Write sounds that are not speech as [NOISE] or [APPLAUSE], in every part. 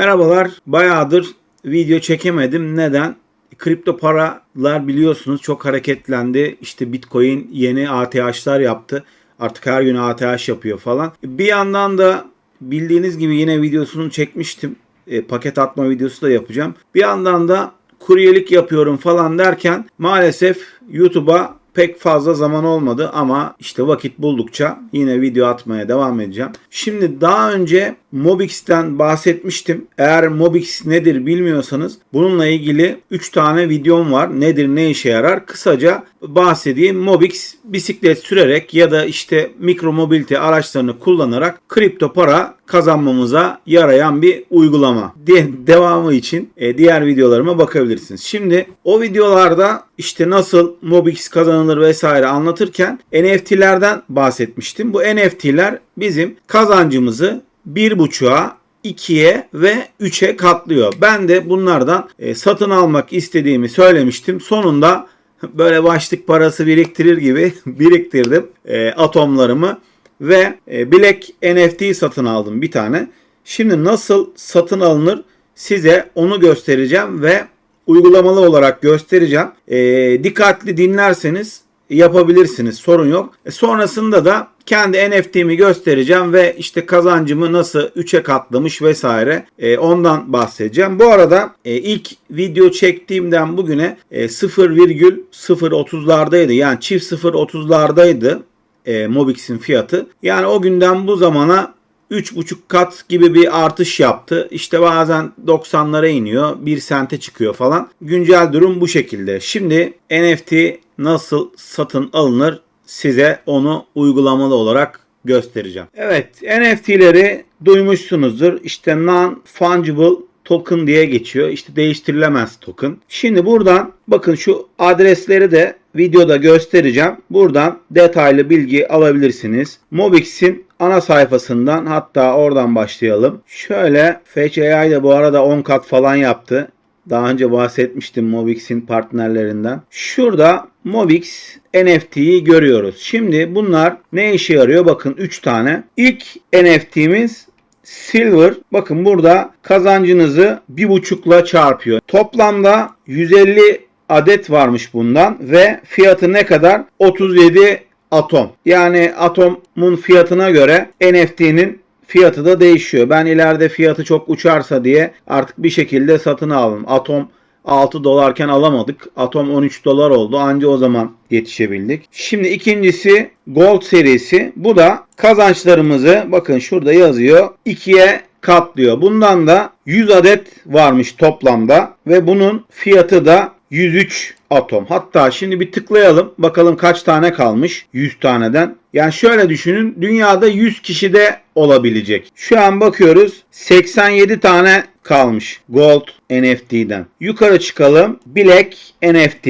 Merhabalar. Bayağıdır video çekemedim. Neden? Kripto paralar biliyorsunuz çok hareketlendi. İşte Bitcoin yeni ATH'lar yaptı. Artık her gün ATH yapıyor falan. Bir yandan da bildiğiniz gibi yine videosunu çekmiştim. E, paket atma videosu da yapacağım. Bir yandan da kuryelik yapıyorum falan derken maalesef YouTube'a pek fazla zaman olmadı ama işte vakit buldukça yine video atmaya devam edeceğim. Şimdi daha önce Mobix'ten bahsetmiştim. Eğer Mobix nedir bilmiyorsanız bununla ilgili 3 tane videom var. Nedir ne işe yarar? Kısaca bahsedeyim. Mobix bisiklet sürerek ya da işte mikro mobilite araçlarını kullanarak kripto para kazanmamıza yarayan bir uygulama. De- devamı için e, diğer videolarıma bakabilirsiniz. Şimdi o videolarda işte nasıl Mobix kazanılır vesaire anlatırken NFT'lerden bahsetmiştim. Bu NFT'ler bizim kazancımızı 1.5'a 2'ye ve 3'e katlıyor. Ben de bunlardan e, satın almak istediğimi söylemiştim. Sonunda böyle başlık parası biriktirir gibi [LAUGHS] biriktirdim e, atomlarımı ve e, Black NFT satın aldım bir tane. Şimdi nasıl satın alınır size onu göstereceğim ve uygulamalı olarak göstereceğim. E, dikkatli dinlerseniz yapabilirsiniz sorun yok. E, sonrasında da kendi NFT'mi göstereceğim ve işte kazancımı nasıl 3'e katlamış vesaire e, ondan bahsedeceğim. Bu arada e, ilk video çektiğimden bugüne e, 0,030'lardaydı yani çift 0.30'lardaydı e, Mobix'in fiyatı. Yani o günden bu zamana 3,5 kat gibi bir artış yaptı. İşte bazen 90'lara iniyor, 1 sente çıkıyor falan. Güncel durum bu şekilde. Şimdi NFT nasıl satın alınır size onu uygulamalı olarak göstereceğim. Evet NFT'leri duymuşsunuzdur. İşte non-fungible token diye geçiyor. İşte değiştirilemez token. Şimdi buradan bakın şu adresleri de videoda göstereceğim. Buradan detaylı bilgi alabilirsiniz. Mobix'in ana sayfasından hatta oradan başlayalım. Şöyle Fetch AI de bu arada 10 kat falan yaptı. Daha önce bahsetmiştim Mobix'in partnerlerinden. Şurada Mobix NFT'yi görüyoruz. Şimdi bunlar ne işe yarıyor? Bakın 3 tane. İlk NFT'miz Silver bakın burada kazancınızı bir buçukla çarpıyor. Toplamda 150 adet varmış bundan ve fiyatı ne kadar? 37 atom. Yani atomun fiyatına göre NFT'nin fiyatı da değişiyor. Ben ileride fiyatı çok uçarsa diye artık bir şekilde satın aldım. Atom 6 dolarken alamadık. Atom 13 dolar oldu. Anca o zaman yetişebildik. Şimdi ikincisi Gold serisi. Bu da kazançlarımızı bakın şurada yazıyor. 2'ye katlıyor. Bundan da 100 adet varmış toplamda ve bunun fiyatı da 103 atom. Hatta şimdi bir tıklayalım. Bakalım kaç tane kalmış 100 taneden. Yani şöyle düşünün. Dünyada 100 kişi de olabilecek. Şu an bakıyoruz 87 tane kalmış Gold NFT'den. Yukarı çıkalım. Black NFT.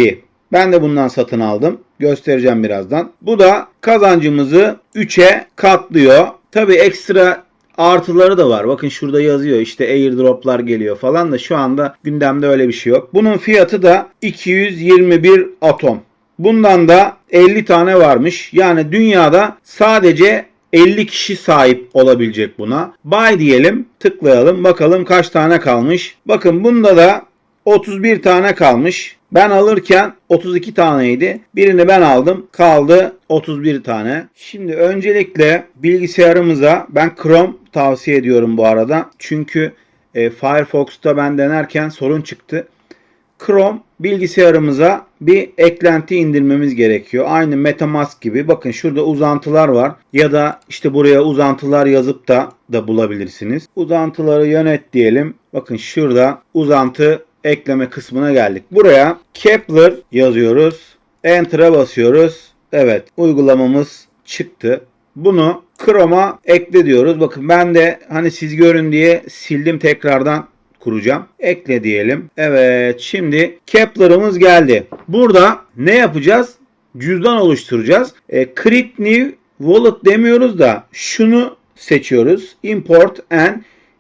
Ben de bundan satın aldım. Göstereceğim birazdan. Bu da kazancımızı 3'e katlıyor. Tabi ekstra artıları da var. Bakın şurada yazıyor işte airdroplar geliyor falan da şu anda gündemde öyle bir şey yok. Bunun fiyatı da 221 atom. Bundan da 50 tane varmış. Yani dünyada sadece 50 kişi sahip olabilecek buna. Buy diyelim. Tıklayalım. Bakalım kaç tane kalmış. Bakın bunda da 31 tane kalmış. Ben alırken 32 taneydi. Birini ben aldım. Kaldı 31 tane. Şimdi öncelikle bilgisayarımıza ben Chrome tavsiye ediyorum bu arada. Çünkü e, Firefox'ta ben denerken sorun çıktı. Chrome bilgisayarımıza bir eklenti indirmemiz gerekiyor. Aynı MetaMask gibi. Bakın şurada uzantılar var. Ya da işte buraya uzantılar yazıp da da bulabilirsiniz. Uzantıları yönet diyelim. Bakın şurada uzantı ekleme kısmına geldik. Buraya Kepler yazıyoruz. Enter'a basıyoruz. Evet uygulamamız çıktı. Bunu Chrome'a ekle diyoruz. Bakın ben de hani siz görün diye sildim tekrardan kuracağım. Ekle diyelim. Evet şimdi Kepler'ımız geldi. Burada ne yapacağız? Cüzdan oluşturacağız. E, create new wallet demiyoruz da şunu seçiyoruz. Import and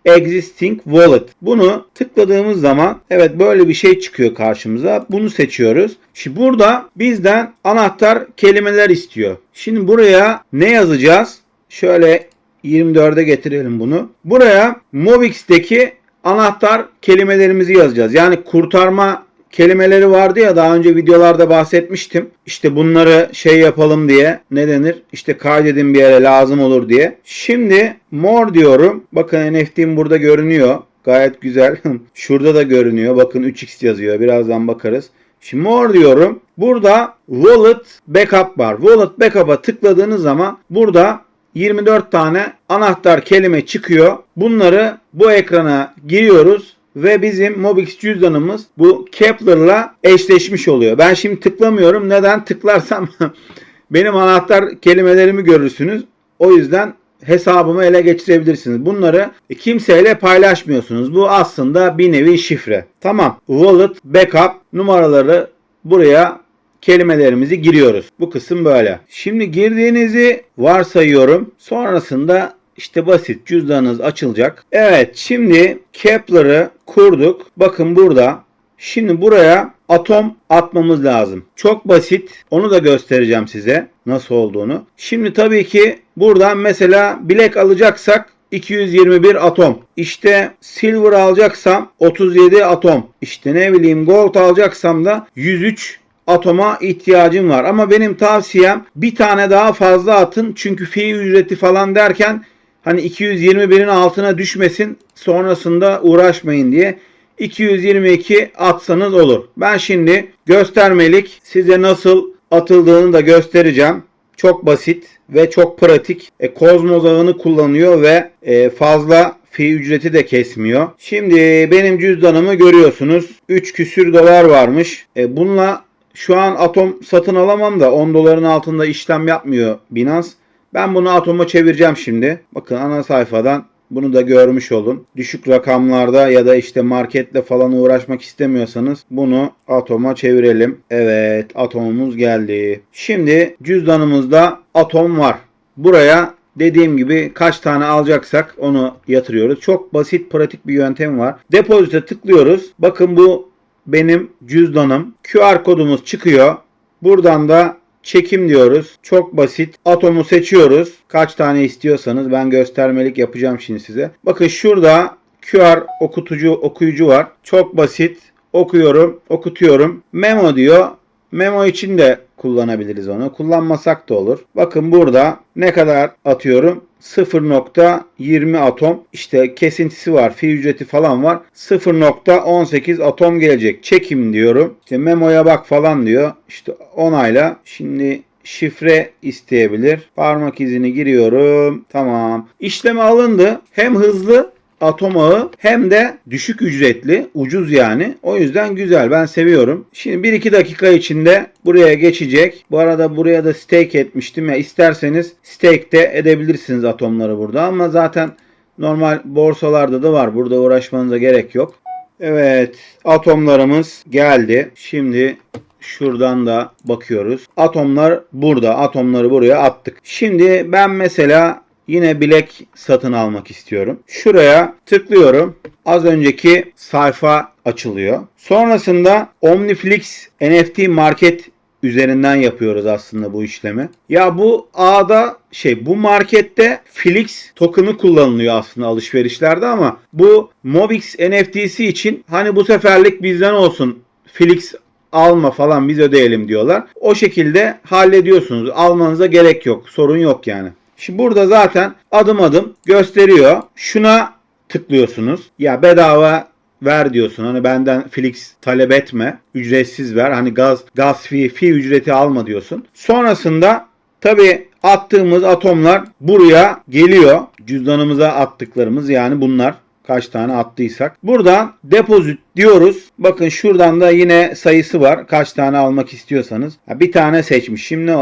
existing wallet. Bunu tıkladığımız zaman evet böyle bir şey çıkıyor karşımıza. Bunu seçiyoruz. Şimdi burada bizden anahtar kelimeler istiyor. Şimdi buraya ne yazacağız? Şöyle 24'e getirelim bunu. Buraya Mobix'teki anahtar kelimelerimizi yazacağız. Yani kurtarma kelimeleri vardı ya daha önce videolarda bahsetmiştim. İşte bunları şey yapalım diye ne denir? İşte kaydedin bir yere lazım olur diye. Şimdi more diyorum. Bakın NFT'm burada görünüyor. Gayet güzel. [LAUGHS] Şurada da görünüyor. Bakın 3x yazıyor. Birazdan bakarız. Şimdi more diyorum. Burada wallet backup var. Wallet backup'a tıkladığınız zaman burada 24 tane anahtar kelime çıkıyor. Bunları bu ekrana giriyoruz ve bizim Mobix cüzdanımız bu Kepler'la eşleşmiş oluyor. Ben şimdi tıklamıyorum. Neden? Tıklarsam [LAUGHS] benim anahtar kelimelerimi görürsünüz. O yüzden hesabımı ele geçirebilirsiniz. Bunları kimseyle paylaşmıyorsunuz. Bu aslında bir nevi şifre. Tamam. Wallet, backup numaraları buraya kelimelerimizi giriyoruz. Bu kısım böyle. Şimdi girdiğinizi varsayıyorum. Sonrasında işte basit cüzdanınız açılacak. Evet şimdi Kepler'ı kurduk. Bakın burada. Şimdi buraya atom atmamız lazım. Çok basit. Onu da göstereceğim size nasıl olduğunu. Şimdi tabii ki buradan mesela bilek alacaksak 221 atom. İşte silver alacaksam 37 atom. İşte ne bileyim gold alacaksam da 103 atoma ihtiyacım var. Ama benim tavsiyem bir tane daha fazla atın. Çünkü fi ücreti falan derken hani 221'in altına düşmesin. Sonrasında uğraşmayın diye 222 atsanız olur. Ben şimdi göstermelik size nasıl atıldığını da göstereceğim. Çok basit ve çok pratik. E, Kozmoz ağını kullanıyor ve e, fazla fi ücreti de kesmiyor. Şimdi benim cüzdanımı görüyorsunuz. 3 küsür dolar varmış. E, bununla şu an atom satın alamam da 10 doların altında işlem yapmıyor Binance. Ben bunu atoma çevireceğim şimdi. Bakın ana sayfadan bunu da görmüş olun. Düşük rakamlarda ya da işte marketle falan uğraşmak istemiyorsanız bunu atoma çevirelim. Evet atomumuz geldi. Şimdi cüzdanımızda atom var. Buraya dediğim gibi kaç tane alacaksak onu yatırıyoruz. Çok basit pratik bir yöntem var. Depozite tıklıyoruz. Bakın bu benim cüzdanım. QR kodumuz çıkıyor. Buradan da çekim diyoruz. Çok basit. Atomu seçiyoruz. Kaç tane istiyorsanız ben göstermelik yapacağım şimdi size. Bakın şurada QR okutucu okuyucu var. Çok basit. Okuyorum, okutuyorum. Memo diyor. Memo için de kullanabiliriz onu. Kullanmasak da olur. Bakın burada ne kadar atıyorum? 0.20 atom. İşte kesintisi var fi ücreti falan var. 0.18 atom gelecek. Çekim diyorum. İşte memoya bak falan diyor. İşte onayla. Şimdi şifre isteyebilir. Parmak izini giriyorum. Tamam. İşleme alındı. Hem hızlı atom ağı hem de düşük ücretli, ucuz yani. O yüzden güzel. Ben seviyorum. Şimdi 1-2 dakika içinde buraya geçecek. Bu arada buraya da stake etmiştim ya. isterseniz stake de edebilirsiniz atomları burada ama zaten normal borsalarda da var. Burada uğraşmanıza gerek yok. Evet, atomlarımız geldi. Şimdi şuradan da bakıyoruz. Atomlar burada. Atomları buraya attık. Şimdi ben mesela Yine bilek satın almak istiyorum. Şuraya tıklıyorum. Az önceki sayfa açılıyor. Sonrasında Omniflix NFT Market üzerinden yapıyoruz aslında bu işlemi. Ya bu ağda şey bu markette Flix token'ı kullanılıyor aslında alışverişlerde ama bu Mobix NFT'si için hani bu seferlik bizden olsun Flix alma falan biz ödeyelim diyorlar. O şekilde hallediyorsunuz. Almanıza gerek yok. Sorun yok yani. Şimdi burada zaten adım adım gösteriyor. Şuna tıklıyorsunuz. Ya bedava ver diyorsun. Hani benden Felix talep etme. Ücretsiz ver. Hani gaz gaz fi, fi ücreti alma diyorsun. Sonrasında tabi attığımız atomlar buraya geliyor. Cüzdanımıza attıklarımız yani bunlar kaç tane attıysak. Buradan depozit diyoruz. Bakın şuradan da yine sayısı var. Kaç tane almak istiyorsanız. Bir tane seçmiş. Şimdi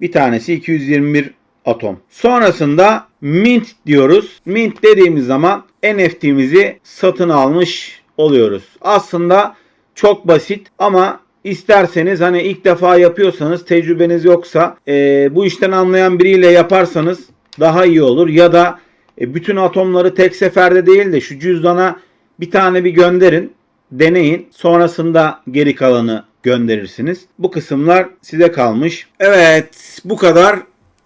bir tanesi 221 atom. Sonrasında mint diyoruz. Mint dediğimiz zaman NFT'mizi satın almış oluyoruz. Aslında çok basit ama isterseniz hani ilk defa yapıyorsanız tecrübeniz yoksa e, bu işten anlayan biriyle yaparsanız daha iyi olur. Ya da e, bütün atomları tek seferde değil de şu cüzdana bir tane bir gönderin deneyin. Sonrasında geri kalanı gönderirsiniz. Bu kısımlar size kalmış. Evet bu kadar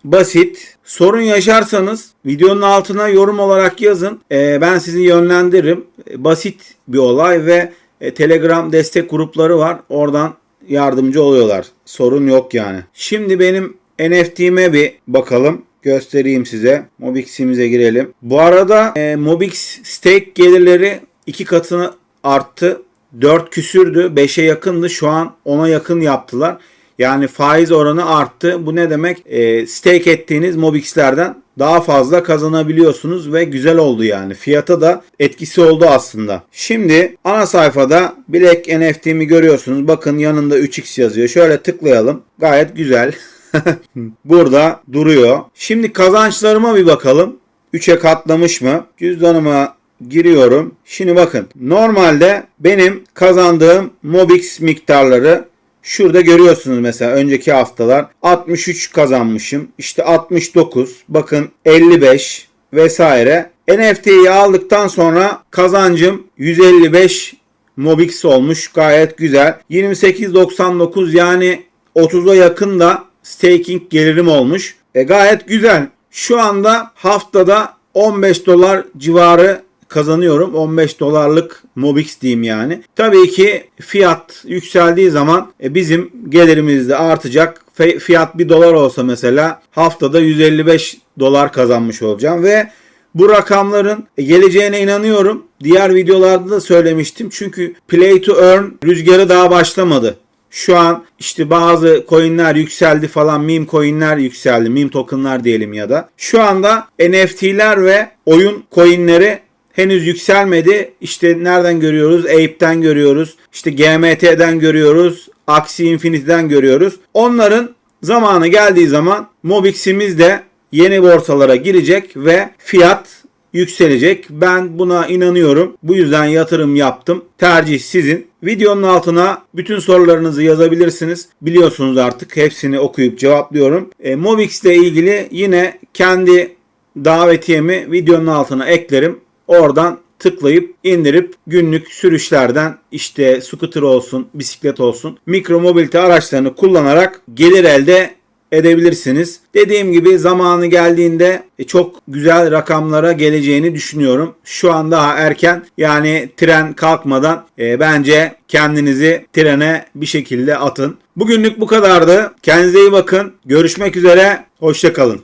basit. Sorun yaşarsanız videonun altına yorum olarak yazın. Ee, ben sizi yönlendiririm. Ee, Basit bir olay ve e, Telegram destek grupları var. Oradan yardımcı oluyorlar. Sorun yok yani. Şimdi benim NFT'me bir bakalım. Göstereyim size. Mobix'imize girelim. Bu arada e, Mobix stake gelirleri iki katını arttı. 4 küsürdü. 5'e yakındı. Şu an 10'a yakın yaptılar. Yani faiz oranı arttı. Bu ne demek? E, stake ettiğiniz Mobix'lerden daha fazla kazanabiliyorsunuz ve güzel oldu yani. Fiyata da etkisi oldu aslında. Şimdi ana sayfada Black NFT'mi görüyorsunuz. Bakın yanında 3x yazıyor. Şöyle tıklayalım. Gayet güzel. [LAUGHS] Burada duruyor. Şimdi kazançlarıma bir bakalım. 3'e katlamış mı? Cüzdanıma giriyorum. Şimdi bakın. Normalde benim kazandığım Mobix miktarları Şurada görüyorsunuz mesela önceki haftalar 63 kazanmışım. İşte 69, bakın 55 vesaire. NFT'yi aldıktan sonra kazancım 155 Mobix olmuş. Gayet güzel. 28.99 yani 30'a yakın da staking gelirim olmuş. E gayet güzel. Şu anda haftada 15 dolar civarı kazanıyorum. 15 dolarlık Mobix diyeyim yani. Tabii ki fiyat yükseldiği zaman e, bizim gelirimiz de artacak. Fiyat 1 dolar olsa mesela haftada 155 dolar kazanmış olacağım ve bu rakamların e, geleceğine inanıyorum. Diğer videolarda da söylemiştim. Çünkü play to earn rüzgarı daha başlamadı. Şu an işte bazı coinler yükseldi falan meme coinler yükseldi. Meme tokenlar diyelim ya da. Şu anda NFT'ler ve oyun coinleri henüz yükselmedi. İşte nereden görüyoruz? Ape'den görüyoruz. İşte GMT'den görüyoruz. Axie Infinity'den görüyoruz. Onların zamanı geldiği zaman Mobix'imiz de yeni borsalara girecek ve fiyat yükselecek. Ben buna inanıyorum. Bu yüzden yatırım yaptım. Tercih sizin. Videonun altına bütün sorularınızı yazabilirsiniz. Biliyorsunuz artık hepsini okuyup cevaplıyorum. E, Mobix ile ilgili yine kendi davetiyemi videonun altına eklerim. Oradan tıklayıp indirip günlük sürüşlerden işte scooter olsun, bisiklet olsun, mikro mobilite araçlarını kullanarak gelir elde edebilirsiniz. Dediğim gibi zamanı geldiğinde e, çok güzel rakamlara geleceğini düşünüyorum. Şu an daha erken yani tren kalkmadan e, bence kendinizi trene bir şekilde atın. Bugünlük bu kadardı. Kendinize iyi bakın. Görüşmek üzere. Hoşçakalın.